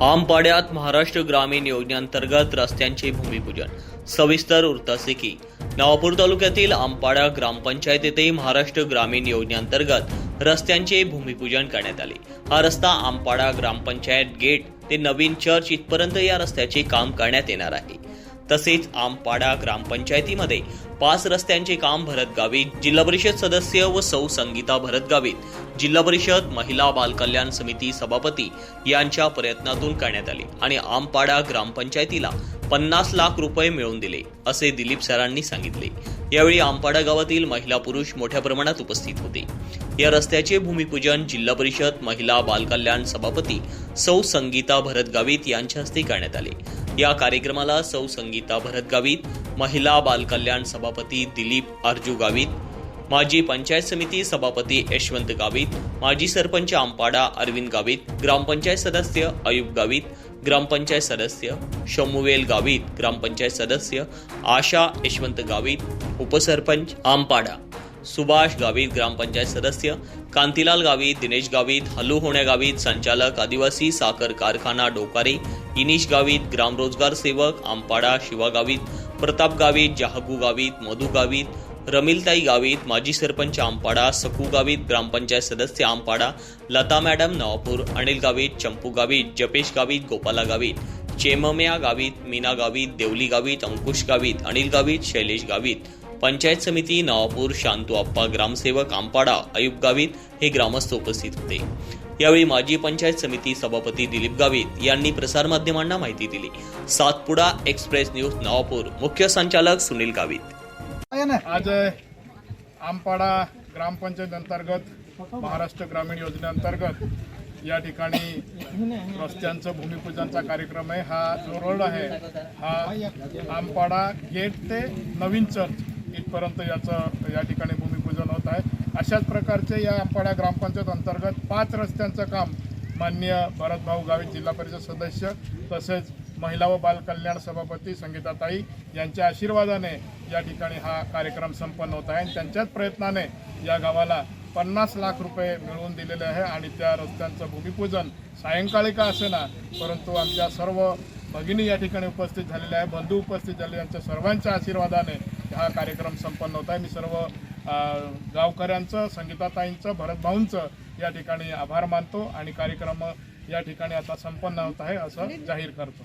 आमपाड्यात महाराष्ट्र ग्रामीण योजनेअंतर्गत रस्त्यांचे भूमिपूजन. सविस्तर वृत्ताचे नवापूर तालुक्यातील आमपाडा ग्रामपंचायत येथे महाराष्ट्र ग्रामीण योजनेअंतर्गत रस्त्यांचे भूमिपूजन करण्यात आले. हा रस्ता आमपाडा ग्रामपंचायत गेट ते नवीन चर्च इथपर्यंत या रस्त्याचे काम करण्यात येणार आहे. तसेच आमपाडा ग्रामपंचायतीमध्ये पाच रस्त्यांचे काम भरत गावित जिल्हा परिषद सदस्य व सौ संगीता भरत गावित. जिल्हा परिषद महिला बालकल्याण समिती सभापती यांच्या प्रयत्नातून करण्यात आले आणि आमपाडा ग्रामपंचायतीला पन्नास लाख रुपये मिळवून दिले असे दिलीप सरांनी सांगितले. यावेळी आमपाडा गावातील महिला पुरुष मोठ्या प्रमाणात उपस्थित होते. या रस्त्याचे भूमिपूजन जिल्हा परिषद महिला बालकल्याण सभापती सौ संगीता भरत गावित यांच्या हस्ते करण्यात आले. या कार्यक्रमाला सौ संगीता भरत गावित महिला बालकल्याण सभापती दिलीप अर्जू गावित माजी पंचायत समिती सभापती यशवंत गावित माजी सरपंच आंपाडा अरविंद गावित ग्रामपंचायत सदस्य अयुब गावित ग्रामपंचायत सदस्य शमुवेल गावित ग्रामपंचायत सदस्य आशा यशवंत गावित उपसरपंच आंपाडा सुभाष गावित ग्रामपंचायत सदस्य कांतीलाल गावित दिनेश गावित हल्लू होण्या गावित संचालक आदिवासी साखर कारखाना डोकारे इनिश गावित ग्रामरोजगार सेवक आंपाडा शिवा गावित प्रताप गावित जहागू गावित मधु गावित रमिलताई गावित माजी सरपंच आंपाडा सकू गावित ग्रामपंचायत सदस्य आंपाडा लता मॅडम नवापूर अनिल गावित चंपू गावित जपेश गावित गोपाला गावित चेमम्या गावित मीना गावित देवली गावित अंकुश गावित अनिल गावित शैलेश गावित. पंचायत समिती नवापूर शांतू आप्पा ग्रामसेवक आंपाडा अयुब गावित हे ग्रामस्थ उपस्थित होते. यावेळी माजी पंचायत समिती सभापती दिलीप गावित यांनी प्रसारमाध्यमांना माहिती दिली. Satpuda express news Navapur. मुख्य संचालक सुनील गावित. आज आमपाडा ग्रामपंचायत अंतर्गत महाराष्ट्र ग्रामीण योजनेअंतर्गत या ठिकाणी रस्त्यांचं भूमिपूजनचा कार्यक्रम आहे. हा जो रोड आहे हा आमपाडा गेट ते नवीन चर्च इथपर्यंत याचं या ठिकाणी भूमिपूजन होत आहे. अशाच प्रकारचे या आंपाडा ग्रामपंचायत अंतर्गत पाच रस्त्यांचं काम माननीय भरतभाऊ गावित जिल्हा परिषद सदस्य तसेच महिला व बालकल्याण सभापती संगीताताई यांच्या आशीर्वादाने या ठिकाणी हा कार्यक्रम संपन्न होत आहे. आणि त्यांच्याच प्रयत्नाने या गावाला पन्नास लाख रुपये मिळवून दिलेले आहे आणि त्या रस्त्यांचं भूमिपूजन सायंकाळी का असेना परंतु आमच्या सर्व भगिनी या ठिकाणी उपस्थित झालेल्या आहे बंधू उपस्थित झाले यांच्या सर्वांच्या आशीर्वादाने हा कार्यक्रम संपन्न होत आहे. मी सर्व गावकऱ्यांचं संगीताताईंचं भरतभाऊंचं या ठिकाणी आभार मानतो आणि कार्यक्रम या ठिकाणी आता संपन्न होत आहे असं जाहीर करतो.